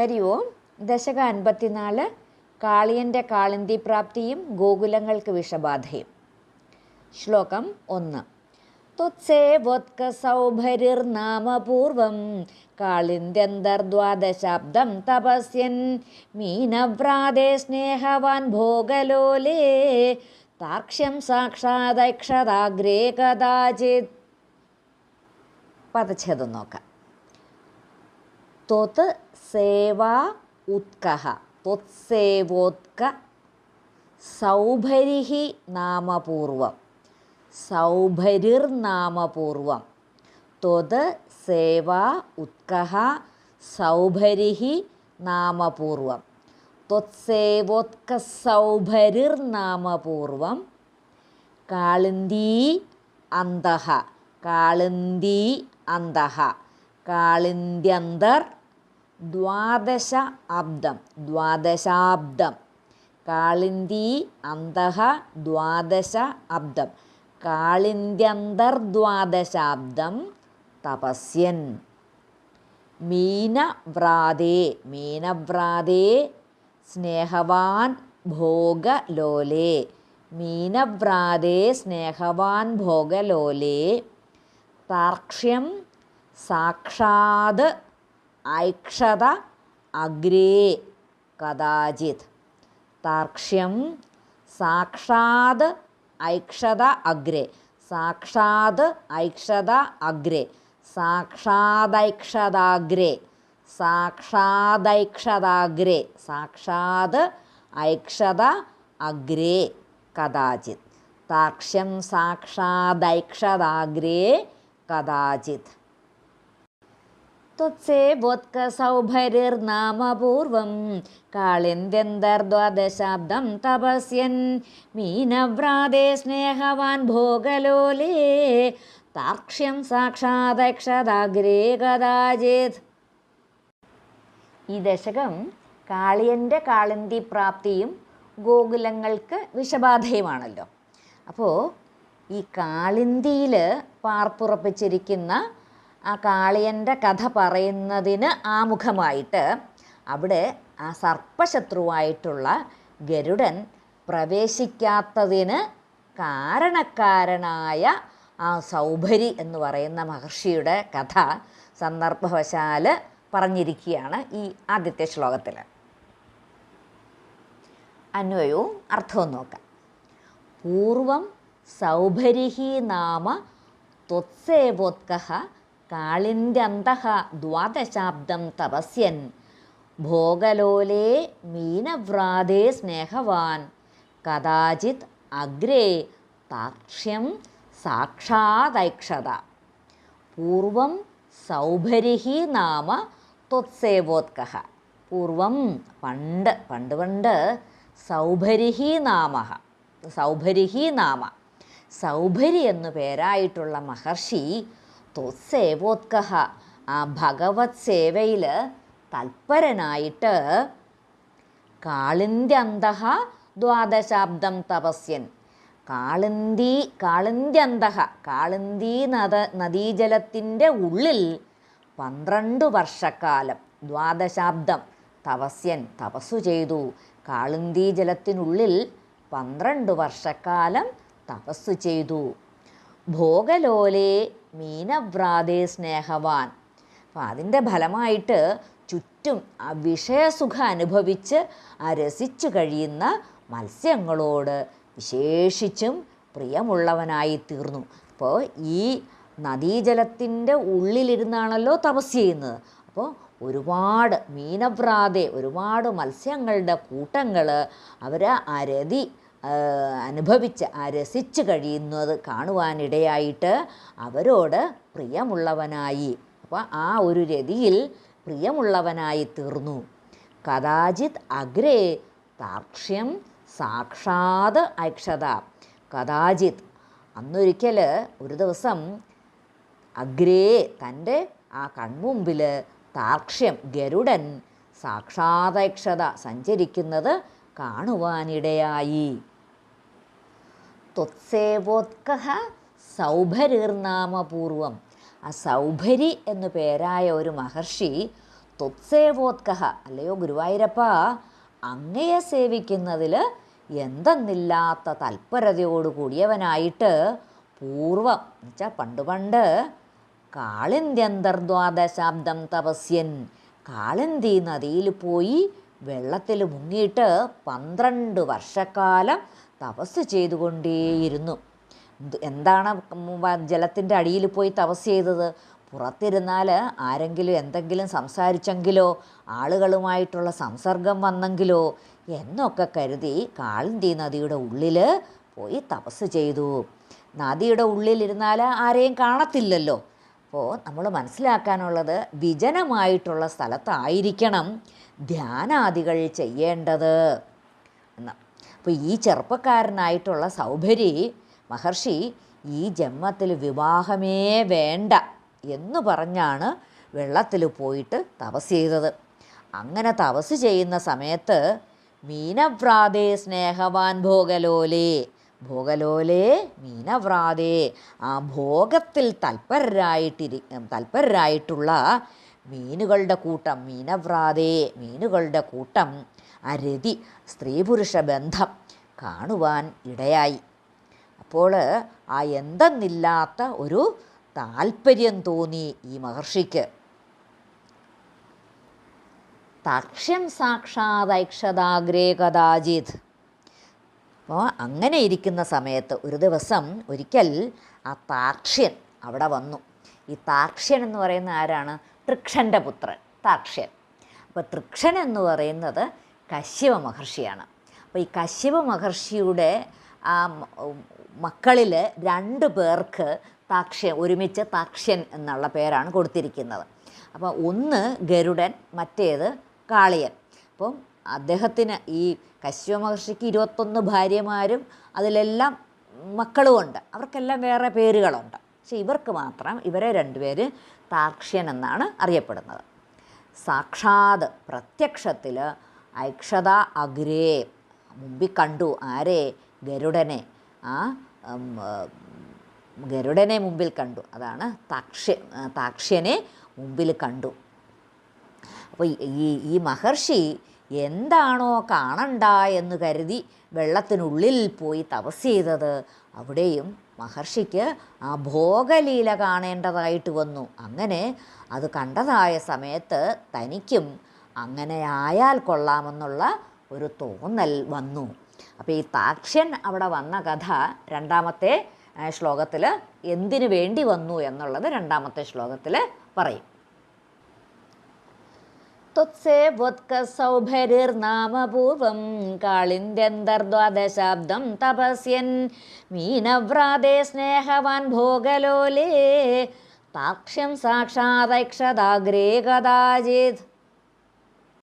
ഹരി ഓം. ദശക അൻപത്തിനാല് കാളിയന്റെ കാളിന്തി പ്രാപ്തിയും ഗോകുലങ്ങൾക്ക് വിഷബാധയും. ശ്ലോകം ഒന്ന്. ത്വത്സേവോത്ക കാളിന്ദ്യന്തർദ്വാദശാബ്ദം തപസ്യൻ. മീനവ്രാതേ സ്നേഹവാൻ ഭോഗലോലേ താക്ഷ്യം സാക്ഷാദക്ഷതാഗ്രേ കഥാചിത്. പദച്ഛേദം നോക്കാം. ത്വത് സേവാ ഉത്കഹ. ത്വത്സേവോത്ക സൗഭരിഹി നാമപൂർവം. സൗഭരിർനാമപൂർവം. ത്വത് സേവാ ഉത്കഹ സൗഭരിഹി നാമപൂർവം. ത്വത്സേവോത്ക സൗഭരിർനാമപൂർവം. കാളിന്ദീ അന്തഃ. കാളിന്ദീ അന്തഃ. കാളിന്ദ്യന്തർ ദ്വാദശ അബ്ദം ദ്വാദശാബ്ദം. കാളിന്തി അന്തഃ ദ്വാദശ അബ്ദം കാളിന്ത്യന്തർദ്വാദശാബ്ദം തപസ്യൻ. മീനവ്രാതേ മീനവ്രാതേ സ്നേഹവാൻ ഭോഗലോലേ. മീനവ്രാതേ സ്നേഹവാൻ ഭോഗലോലേ. താർക്ഷ്യം സാക്ഷാത് ഐക്ഷത അഗ്രേ കഥാചിത്. താർക്ഷ്യം സാക്ഷാത് ഐക്ഷത അഗ്രേ. സാക്ഷാത് ഐക്ഷത അഗ്രേ. സാക്ഷാദൈക്ഷതാഗ്രേ. സാക്ഷാദൈക്ഷതാഗ്രേ. സാക്ഷാത് ഐക്ഷത അഗ്രേ കഥാചിത്. താക്ഷ്യം സാക്ഷാദൈക്ഷതാഗ്രേ കഥാചിത്. त्वत्सेवोत्कसौभरिर्नामपूर्वं कालिन्द्यन्तर्द्वादशाब्दं तपस्यन् मीनव्रादे स्नेहवान् भोगलोले താർക്ഷ്യം സാക്ഷാദക്ഷതാഗ്രേ കഥാചിത് ഈ ദശകം കാളിയൻ്റെ കാളിന്തി പ്രാപ്തിയും ഗോകുലങ്ങൾക്ക് വിഷബാധയുമാണല്ലോ അപ്പോൾ ഈ കാളിന്തിയിൽ പാർപ്പുറപ്പിച്ചിരിക്കുന്ന ആ കാളിയന്റെ കഥ പറയുന്നതിന് ആമുഖമായിട്ട് അവിടെ ആ സർപ്പശത്രുവായിട്ടുള്ള ഗരുഡൻ പ്രവേശിക്കാത്തതിന് കാരണക്കാരനായ ആ സൗഭരി എന്ന് പറയുന്ന മഹർഷിയുടെ കഥ സന്ദർഭവശാൽ പറഞ്ഞിരിക്കുകയാണ് ഈ ആദ്യത്തെ ശ്ലോകത്തിൽ. അന്വയവും അർത്ഥവും നോക്കാം. പൂർവം സൗഭരിഹി നാമ ത്വത്സേവോത്കഹ കാളിന്ത്യന്തഃ ദ്വാദശാബ്ദം തപസ്യൻ. ഭോഗലോലേ മീനവ്രാതേ സ്നേഹവാൻ. കഥാചിത് അഗ്രേ താക്ഷ്യം സാക്ഷാതൈക്ഷത പൂർവം സൗഭരിഹി നാമ ത്വത്സേവോത്കഹ പൂർവം പണ്ട് പണ്ട് പണ്ട് സൗഭരിഹി നാമ. സൗഭരിഹി നാമ. സൗഭരി എന്നു പേരായിട്ടുള്ള മഹർഷി ത്വത്സേവോത്കഹ ആ ഭഗവത് സേവയിൽ തൽപരനായിട്ട് കാളിന്ത്യന്തഃ ദ്വാദശാബ്ദം തപസ്യൻ. കാളിന്തി കാളിന്ത്യന്തഃ കാളിന്തി നദ നദീജലത്തിന്റെ ഉള്ളിൽ പന്ത്രണ്ട് വർഷക്കാലം ദ്വാദശാബ്ദം തപസ്യൻ തപസ്സു ചെയ്തു. കാളിന്തി ജലത്തിനുള്ളിൽ പന്ത്രണ്ട് വർഷക്കാലം തപസ്സു ചെയ്തു. ഭോഗലോലേ മീനവ്രാതേ സ്നേഹവാൻ. അപ്പം അതിന്റെ ഫലമായിട്ട് ചുറ്റും ആ വിഷയസുഖം അനുഭവിച്ച് ആ രസിച്ചു കഴിയുന്ന മത്സ്യങ്ങളോട് വിശേഷിച്ചും പ്രിയമുള്ളവനായി തീർന്നു. അപ്പോൾ ഈ നദീജലത്തിന്റെ ഉള്ളിലിരുന്നാണല്ലോ തപസ് ചെയ്യുന്നത്. അപ്പോൾ ഒരുപാട് മീനവ്രാതെ ഒരുപാട് മത്സ്യങ്ങളുടെ കൂട്ടങ്ങൾ അവർ ആ രതി അനുഭവിച്ച് ആ രസിച്ച് കഴിയുന്നത് കാണുവാനിടയായിട്ട് അവരോട് പ്രിയമുള്ളവനായി. അപ്പോൾ ആ ഒരു രതിയിൽ പ്രിയമുള്ളവനായി തീർന്നു. കഥാചിത് അഗ്രേ താക്ഷ്യം സാക്ഷാത് അക്ഷത. കഥാചിത് അന്നൊരിക്കൽ ഒരു ദിവസം അഗ്രേ തന്റെ ആ കൺമുമ്പിൽ താക്ഷ്യം ഗരുഡൻ സാക്ഷാതക്ഷത സഞ്ചരിക്കുന്നത് കാണുവാനിടയായി. ത്വത്സേവോത്കഹ സൗഭരീർനാമപൂർവം. ആ സൗഭരി എന്നു പേരായ ഒരു മഹർഷി ത്വത്സേവോത്കഹ അല്ലയോ ഗുരുവായൂരപ്പ അങ്ങയെ സേവിക്കുന്നതിൽ എന്തെന്നില്ലാത്ത തൽപരതയോട് കൂടിയവനായിട്ട് പൂർവം എന്നുവെച്ചാൽ പണ്ട് പണ്ട് കാളിന്ത്യന്തർദ്വാദശാബ്ദം തപസ്യൻ കാളിന്തി നദിയിൽ പോയി വെള്ളത്തിൽ മുങ്ങിയിട്ട് പന്ത്രണ്ട് വർഷക്കാലം തപസ് ചെയ്തുകൊണ്ടേയിരുന്നു. എന്ത്- എന്താണ് ജലത്തിന്റെ അടിയിൽ പോയി തപസ് ചെയ്തത്? പുറത്തിരുന്നാൽ ആരെങ്കിലും എന്തെങ്കിലും സംസാരിച്ചെങ്കിലോ ആളുകളുമായിട്ടുള്ള സംസർഗം വന്നെങ്കിലോ എന്നൊക്കെ കരുതി കാളിന്തി നദിയുടെ ഉള്ളിൽ പോയി തപസ് ചെയ്തു. നദിയുടെ ഉള്ളിലിരുന്നാൽ ആരെയും കാണത്തില്ലല്ലോ. അപ്പോൾ നമ്മൾ മനസ്സിലാക്കാനുള്ളത് വിജനമായിട്ടുള്ള സ്ഥലത്തായിരിക്കണം ധ്യാനാദികൾ ചെയ്യേണ്ടത്. എന്ന് അപ്പോൾ ഈ ചെറുപ്പക്കാരനായിട്ടുള്ള സൗഭരി മഹർഷി ഈ ജന്മത്തിൽ വിവാഹമേ വേണ്ട എന്ന് പറഞ്ഞാണ് വെള്ളത്തിൽ പോയിട്ട് തപസ് ചെയ്തത്. അങ്ങനെ തപസ് ചെയ്യുന്ന സമയത്ത് മീനവ്രാതേ സ്നേഹവാൻ ഭോഗലോലേ ഭോഗലോലേ മീനവ്രാതേ ആ ഭോഗത്തിൽ തൽപരരായിട്ടിരി തൽപരരായിട്ടുള്ള മീനുകളുടെ കൂട്ടം മീനവ്രാതേ മീനുകളുടെ കൂട്ടം ആ സ്ത്രീ പുരുഷ ബന്ധം കാണുവാൻ ഇടയായി. അപ്പോൾ ആ എന്തെന്നില്ലാത്ത ഒരു താല്പര്യം തോന്നി ഈ മഹർഷിക്ക്. തക്ഷ്യം സാക്ഷാതൈക്ഷതാഗ്രേ കഥാജിത് അപ്പോൾ അങ്ങനെ ഇരിക്കുന്ന സമയത്ത് ഒരു ദിവസം ഒരിക്കൽ ആ താക്ഷ്യൻ അവിടെ വന്നു. ഈ താക്ഷ്യൻ എന്ന് പറയുന്ന ആരാണ്? തൃക്ഷന്റെ പുത്രൻ താക്ഷ്യൻ. അപ്പോൾ തൃക്ഷൻ എന്ന് പറയുന്നത് കശ്യപ മഹർഷിയാണ്. അപ്പോൾ ഈ കശ്യപ മഹർഷിയുടെ ആ മക്കളിൽ രണ്ട് പേർക്ക് താക്ഷ്യൻ ഒരുമിച്ച് താക്ഷ്യൻ എന്നുള്ള പേരാണ് കൊടുത്തിരിക്കുന്നത്. അപ്പോൾ ഒന്ന് ഗരുഡൻ മറ്റേത് കാളിയൻ. അപ്പം അദ്ദേഹത്തിന് ഈ കശ്യപ മഹർഷിക്ക് ഇരുപത്തൊന്ന് ഭാര്യമാരും അതിലെല്ലാം മക്കളുമുണ്ട്. അവർക്കെല്ലാം വേറെ പേരുകളുണ്ട്. പക്ഷെ ഇവർക്ക് മാത്രം ഇവരെ രണ്ടുപേര് താക്ഷ്യൻ എന്നാണ് അറിയപ്പെടുന്നത്. സാക്ഷാത് പ്രത്യക്ഷത്തിൽ ഐക്ഷത അഗ്രേ. മുമ്പിൽ കണ്ടു. ആരെ? ഗരുഡനെ. ആ ഗരുഡനെ മുമ്പിൽ കണ്ടു. അതാണ് താക്ഷ്യ താക്ഷ്യനെ മുമ്പിൽ കണ്ടു. അപ്പോൾ ഈ ഈ മഹർഷി എന്താണോ കാണണ്ട എന്ന് കരുതി വെള്ളത്തിനുള്ളിൽ പോയി തപസ് ചെയ്തത്. അവിടെയും മഹർഷിക്ക് ആ ഭോഗലീല കാണേണ്ടതായിട്ട് വന്നു. അങ്ങനെ അത് കണ്ടതായ സമയത്ത് തനിക്കും അങ്ങനെ ആയാൽ കൊള്ളാമെന്നുള്ള ഒരു തോന്നൽ വന്നു. അപ്പോൾ ഈ താക്ഷ്യൻ അവിടെ വന്ന കഥ രണ്ടാമത്തെ ശ്ലോകത്തിൽ എന്തിനു വേണ്ടി വന്നു എന്നുള്ളത് രണ്ടാമത്തെ ശ്ലോകത്തിൽ പറയും. ത്വത്സേവോത്കസൗഭരിർനാമപൂർവം കാളിന്ത്യന്തർദ്വാദശാബ്ദം തപസ്യൻ മീനവ്രാതേ സ്നേഹവാൻ ഭോഗലോലേ. താക്ഷ്യം സാക്ഷാദൈക്ഷതാഗ്രേ കഥാചിത്.